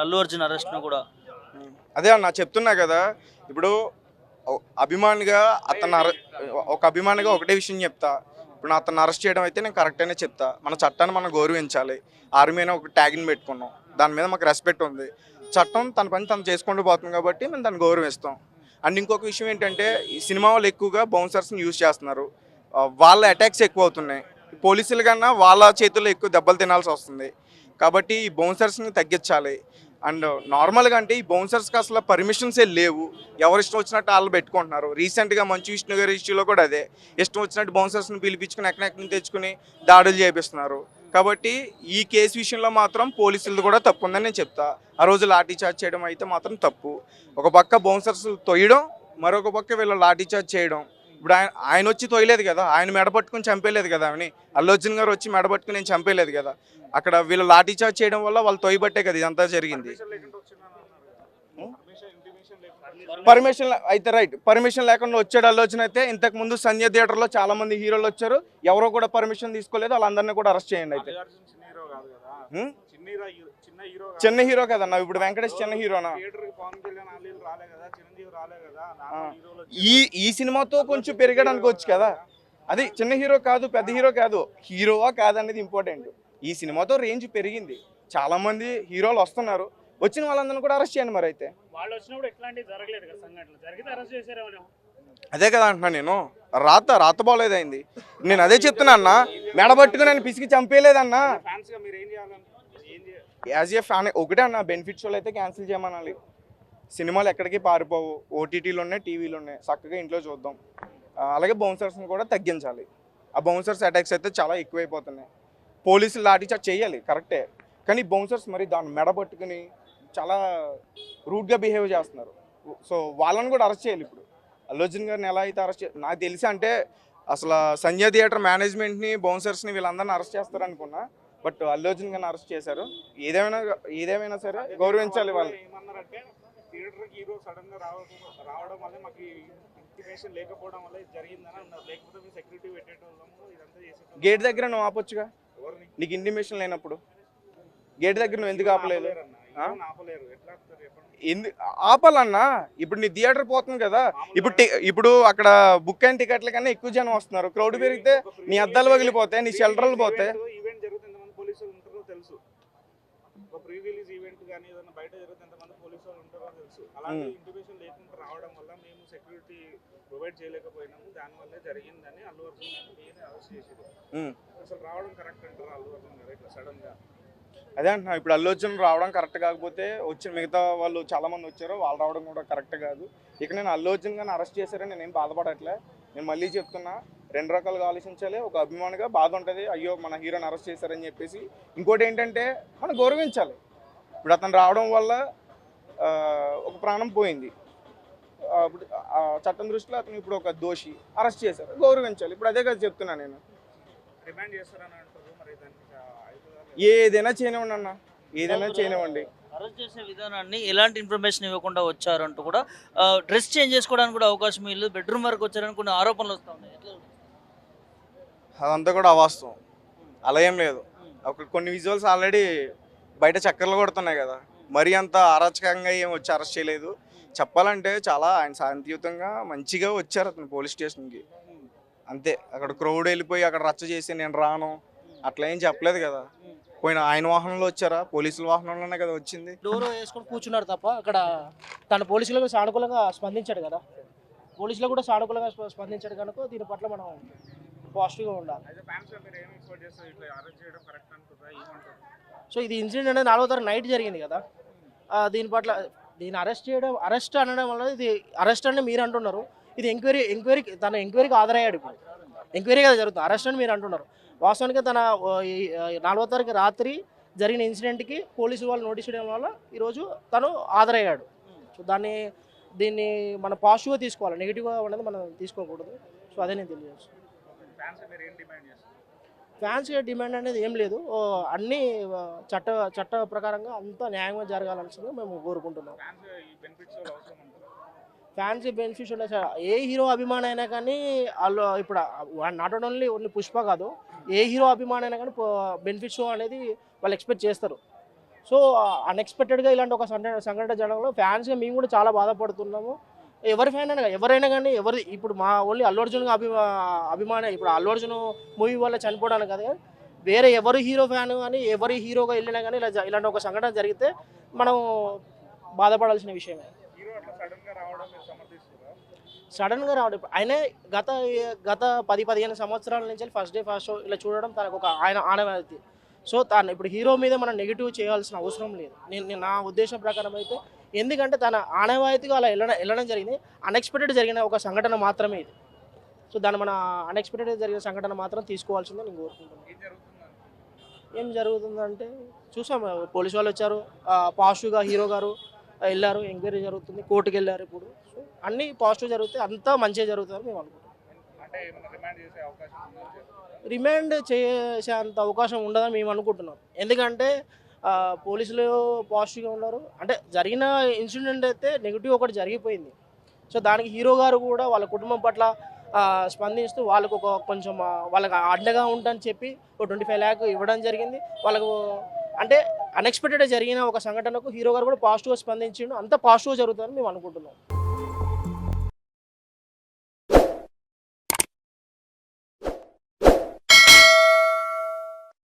అల్లు అర్జున్ అరెస్ట్ను కూడా. అదే అన్న చెప్తున్నా కదా ఇప్పుడు అభిమానిగా అతను ఒక అభిమానిగా ఒకటే విషయం చెప్తా. ఇప్పుడు అతను అరెస్ట్ చేయడం అయితే నేను కరెక్ట్ అనే చెప్తా. మన చట్టాన్ని మనం గౌరవించాలి. ఆర్మీ అయినా ఒక ట్యాగ్ని పెట్టుకున్నాం. దాని మీద మాకు రెస్పెక్ట్ ఉంది. చట్టం తన పని తను చేసుకుంటూ పోతుంది కాబట్టి మేము దాన్ని గౌరవిస్తాం. అండ్ ఇంకొక విషయం ఏంటంటే ఈ సినిమా వాళ్ళు ఎక్కువగా బౌన్సర్స్ని యూజ్ చేస్తున్నారు. వాళ్ళ అటాక్స్ ఎక్కువ అవుతున్నాయి. పోలీసుల కన్నా వాళ్ళ చేతుల్లో ఎక్కువ దెబ్బలు తినాల్సి వస్తుంది. కాబట్టి ఈ బౌన్సర్స్ని తగ్గించాలి. అండ్ నార్మల్గా అంటే ఈ బౌన్సర్స్కి అసలు పర్మిషన్సే లేవు. ఎవరు ఇష్టం వచ్చినట్టు వాళ్ళు పెట్టుకుంటున్నారు. రీసెంట్గా మంచు విష్ణు గారి ఇష్యూలో కూడా అదే. ఇష్టం వచ్చినట్టు బౌన్సర్స్ని పిలిపించుకుని ఎక్కడెక్కడిని తెచ్చుకుని దాడులు చేపిస్తున్నారు. కాబట్టి ఈ కేసు విషయంలో మాత్రం పోలీసులు కూడా తప్పు ఉందని నేను చెప్తా. ఆ రోజు లాఠీ చార్జ్ చేయడం అయితే మాత్రం తప్పు. ఒక పక్క బౌన్సర్స్ తొయ్యడం మరొక పక్క వీళ్ళు లాఠీ చార్జ్ చేయడం. ఇప్పుడు ఆయన ఆయన వచ్చి తొయ్యలేదు కదా. ఆయన మెడ పట్టుకుని చంపేయలేదు కదా ఆమెని. అల్లు అర్జున్ గారు వచ్చి మెడ పట్టుకుని నేను చంపేయలేదు కదా. అక్కడ వీళ్ళు లాఠీ చార్జ్ చేయడం వల్ల వాళ్ళు తొయ్యబట్టే కదా ఇదంతా జరిగింది. పర్మిషన్ అయితే రైట్ పర్మిషన్ లేకుండా వచ్చాడు అర్జున్ అయితే ఇంతకు ముందు సంజయ్ థియేటర్లో చాలా మంది హీరోలు వచ్చారు. ఎవరో కూడా పర్మిషన్ తీసుకోలేదు. వాళ్ళందరినీ కూడా అరెస్ట్ చేయండి అయితే. చిన్న హీరో కదన్నా? ఇప్పుడు వెంకటేష్ చిన్న హీరోనా? ఈ ఈ సినిమాతో కొంచెం పెరిగాడు అనుకోవచ్చు కదా? అది చిన్న హీరో కాదు పెద్ద హీరో కాదు హీరోవా కాదనేది ఇంపార్టెంట్. ఈ సినిమాతో రేంజ్ పెరిగింది. చాలా మంది హీరోలు వస్తున్నారు. వచ్చిన వాళ్ళందరినీ కూడా అరెస్ట్ చేయండి మరి అయితే. వాళ్ళు వచ్చినప్పుడు ఎట్లాంటివి జరగలేదు కదా సంఘటనలు. జరిగితే అరెస్ట్ చేశారేమో అదే కదా అంటున్నా నేను. రాత రాత బాగోలేదైంది. నేను అదే చెప్తున్నా అన్న. మెడబట్టుకుని నన్ను పిసికి చంపేయలేదన్నా. యాజ్ ఏ ఫ్యాన్ ఒకటే అన్న బెనిఫిట్ షోలు అయితే క్యాన్సిల్ చేయమనాలి. సినిమాలు ఎక్కడికి పారిపోవు. ఓటీటీలు ఉన్నాయి టీవీలు ఉన్నాయి. చక్కగా ఇంట్లో చూద్దాం. అలాగే బౌన్సర్స్ని కూడా తగ్గించాలి. ఆ బౌన్సర్స్ అటాక్స్ అయితే చాలా ఎక్కువైపోతున్నాయి. పోలీసులు లాఠీ చార్జ్ చేయాలి కరెక్టే కానీ బౌన్సర్స్ మరి దాన్ని మెడబట్టుకుని చాలా రూట్గా బిహేవ్ చేస్తున్నారు. సో వాళ్ళని కూడా అరెస్ట్ చేయాలి ఇప్పుడు. అల్లు అర్జున్ గారిని ఎలా అయితే అరెస్ట్ నాకు తెలిసి అంటే అసలు సంజయ్ థియేటర్ మేనేజ్మెంట్ని బౌన్సర్స్ని వీళ్ళందరిని అరెస్ట్ చేస్తారు అనుకున్నా బట్ అల్లు అర్జున్ గారిని అరెస్ట్ చేశారు. ఏదేమైనా ఏదేమైనా సరే గౌరవించాలి వాళ్ళు ఏమన్నారంటే థియేటర్కి హీరో సడన్గా రావడం రావడం వల్ల మాకు ఇంటిమేషన్ లేకపోవడం వల్ల ఇది జరిగిందని అన్నారు. లేకపోతే మేము సెక్యూరిటీ పెట్టేటోళ్ళము ఇదంతా చేసేటోళ్ళము. గేట్ దగ్గర నువ్వు ఆపొచ్చుగా? ఎవరిని? నీకు ఇంటిమేషన్ లేనప్పుడు. గేట్ దగ్గర నువ్వు ఎందుకు ఆపలేదు? ఆపలేరన్న. హీరోని ఆపలేరు? ఎట్లా ఆపుతారు చెప్పండి. ఎందు ఆపాలన్నా. ఇప్పుడు నీ థియేటర్ పోతుంది కదా. ఇప్పుడు టి- ఇప్పుడు అక్కడ బుక్ అయిన టికెట్ల కన్నా ఎక్కువ జనం వస్తున్నారు. క్రౌడ్ పెరిగితే నీ అద్దాలు పగిలిపోతాయి నీ షెల్టర్లు పోతాయి జరిగితే ఎంతమంది పోలీసులు ఉంటారో తెలుసు ఒక ప్రీ రిలీజ్ ఈవెంట్ కానీ ఏదైనా బయట జరిగితే ఎంతమంది పోలీసు వాళ్ళు ఉంటారో తెలుసు. అలాంటి. ఇంటిమేషన్ లేకుండా రావడం వల్ల మేము సెక్యూరిటీ ప్రొవైడ్ చేయలేకపోయినాము. దానివల్లే జరిగిందని అల్లు అర్జున్ నేను అరెస్ట్ చేసేది ఉమ్. అసలు రావడం కరెక్ట్ అంటారు అల్లు అర్జున్ గారు ఇట్లా సడన్గా? అదే అంటున్నా ఇప్పుడు అల్లు అర్జున్ రావడం కరెక్ట్ కాకపోతే వచ్చిన మిగతా వాళ్ళు చాలా మంది వచ్చారు వాళ్ళు రావడం కూడా కరెక్ట్ కాదు. ఇక నేను అల్లు అర్జున్ గారిని అరెస్ట్ చేశారని నేను బాధపడట్లే. నేను మళ్ళీ చెప్తున్నా రెండు రకాలుగా ఆలోచించాలి. ఒక అభిమానిగా బాధ ఉంటుంది అయ్యో మన హీరోని అరెస్ట్ చేశారని చెప్పేసి. ఇంకోటి ఏంటంటే మనం గౌరవించాలి. ఇప్పుడు అతను రావడం వల్ల ఒక ప్రాణం పోయింది. ఇప్పుడు చట్టం దృష్టిలో అతను ఇప్పుడు ఒక దోషి అరెస్ట్ చేశారు. గౌరవించాలి. ఇప్పుడు అదే కదా చెప్తున్నా నేను? ఏదైనా చేయనివ్వండి అన్న. ఏదైనా చేయనివ్వండి. అరెస్ట్ చేసే విధానాన్ని ఎలాంటి ఇన్ఫర్మేషన్ ఇవ్వకుండా వచ్చారంటూ కూడా డ్రెస్ చేంజ్ చేసుకోవడానికి కూడా అవకాశం లేదు బెడ్రూమ్ వరకు వచ్చారని కొన్ని ఆరోపణలు వస్తూ ఉన్నాయి. ఉంది? అదంతా కూడా అవాస్తవం. అలా ఏం లేదు. అక్కడ కొన్ని విజువల్స్ ఆల్రెడీ బయట చక్కర్లు కొడుతున్నాయి కదా. మరీ అంత అరాచకంగా ఏం వచ్చి అరెస్ట్ చేయలేదు. చెప్పాలంటే చాలా ఆయన శాంతియుతంగా మంచిగా వచ్చారు అతను పోలీస్ స్టేషన్కి. అంతే. అక్కడ క్రౌడ్ వెళ్ళిపోయి అక్కడ రచ్చ చేసి నేను రాను. అట్లా ఏం చెప్పలేదు కదా. పోయిన ఆయన వాహనంలో వచ్చారా? పోలీసుల వాహనంలోనే కదా వచ్చింది? డోర్ వేసుకొని కూర్చున్నాడు తప్ప అక్కడ తన పోలీసులకు సానుకూలంగా స్పందించాడు కదా. పోలీసులకు కూడా సానుకూలంగా స్ప- స్పందించాడు కనుక దీని పట్ల మనం పాజిటివ్గా ఉండాలి. సో ఇది ఇన్సిడెంట్ అనేది నాలుగో తారీఖు నైట్ జరిగింది కదా. ఆ, దీని పట్ల దీన్ని అరెస్ట్ చేయడం అరెస్ట్ అనడం వల్ల ఇది అరెస్ట్ అని మీరు అంటున్నారు. ఇది ఎంక్వైరీ ఎంక్వైరీ తన ఎంక్వైరీకి హాజరయ్యాడు ఇప్పుడు. ఎంక్వైరీ కదా జరుగుతుంది. అరెస్ట్ అని మీరు అంటున్నారు. వాస్తవానికి తన ఈ, నాలుగో తారీఖు రాత్రి జరిగిన ఇన్సిడెంట్కి పోలీసు వాళ్ళు నోటీస్ చేయడం వల్ల ఈరోజు తను హాజరయ్యాడు. సో దాన్ని దీన్ని మనం పాజిటివ్గా తీసుకోవాలి. నెగిటివ్గా ఉన్నది మనం తీసుకోకూడదు. సో అదే నేను తెలియజేస్తాను ఫ్యాన్స్ డిమాండ్ డిమాండ్ అనేది ఏం లేదు. అన్నీ అన్ని చట్ట చట్ట ప్రకారంగా అంతా న్యాయంగా జరగాలనిసింది మేము కోరుకుంటున్నాం. ఫ్యాన్స్ బెనిఫిషియల్ బెనిఫిట్స్ సార్ ఏ హీరో అభిమానం అయినా కానీ వాళ్ళు ఇప్పుడు నాట్ ఓన్లీ ఓన్లీ పుష్ప కాదు ఏ హీరో అభిమానం అయినా కానీ బెనిఫిట్స్ అనేది వాళ్ళు ఎక్స్పెక్ట్ చేస్తారు. సో అన్ఎక్స్పెక్టెడ్గా ఇలాంటి ఒక సంఘటన సంఘటన జరగడంలో ఫ్యాన్స్గా మేము కూడా చాలా బాధపడుతున్నాము. ఎవరి ఫ్యాన్ అయినా కానీ, ఎవరైనా కానీ ఎవరి ఇప్పుడు మా ఓన్లీ అల్లు అర్జున్ అభిమా అభిమాన ఇప్పుడు అల్లు అర్జున్ మూవీ వల్ల చనిపోవడానికి కదా వేరే ఎవరు హీరో ఫ్యాన్ కానీ ఎవరి హీరోగా వెళ్ళినా కానీ ఇలా ఇలాంటి ఒక సంఘటన జరిగితే మనం బాధపడాల్సిన విషయమే. సడన్గా రావడం ఆయనే గత గత పది పదిహేను సంవత్సరాల నుంచి ఫస్ట్ డే ఫస్ట్ షో ఇలా చూడడం తనకు ఒక ఆయన ఆనవాయితీ సో తాను ఇప్పుడు హీరో మీద మనం నెగిటివ్ చేయాల్సిన అవసరం లేదు. నేను నా ఉద్దేశం ప్రకారం అయితే ఎందుకంటే తన ఆనవాయితీగా అలా వెళ్ళడం వెళ్ళడం జరిగింది. అన్ఎక్స్పెక్టెడ్ జరిగిన ఒక సంఘటన మాత్రమే ఇది. సో దాన్ని మన అన్ఎక్స్పెక్టెడ్ జరిగిన సంఘటన మాత్రం తీసుకోవాల్సిందే నేను కోరుకుంటున్నాను. ఏం జరుగుతుందంటే చూసాం పోలీసు వాళ్ళు వచ్చారు. పాజిటివ్గా హీరో గారు వెళ్ళారు ఎంక్వైరీ జరుగుతుంది కోర్టుకి వెళ్ళారు ఇప్పుడు. సో అన్నీ పాజిటివ్ జరుగుతాయి అంతా మంచిగా జరుగుతారు మేము అనుకుంటున్నాం. రిమాండ్ చేసే చేసేంత అవకాశం ఉండదని మేము అనుకుంటున్నాం. ఎందుకంటే పోలీసులు పాజిటివ్గా ఉన్నారు. అంటే జరిగిన ఇన్సిడెంట్ అయితే నెగిటివ్ ఒకటి జరిగిపోయింది. సో దానికి హీరో గారు కూడా వాళ్ళ కుటుంబం పట్ల స్పందిస్తూ వాళ్ళకు ఒక కొంచెం వాళ్ళకి అండగా ఉంటాఅని చెప్పి ఒక ట్వంటీ ఫైవ్ ల్యాక్ ఇవ్వడం జరిగింది. వాళ్ళకు అంటే అన్ఎక్స్పెక్టెడ్ జరిగిన ఒక సంఘటనకు హీరో గారు కూడా పాజిటివ్గా స్పందించిండు. అంత పాజిటివ్గా జరుగుతుందని మేము అనుకుంటున్నాం.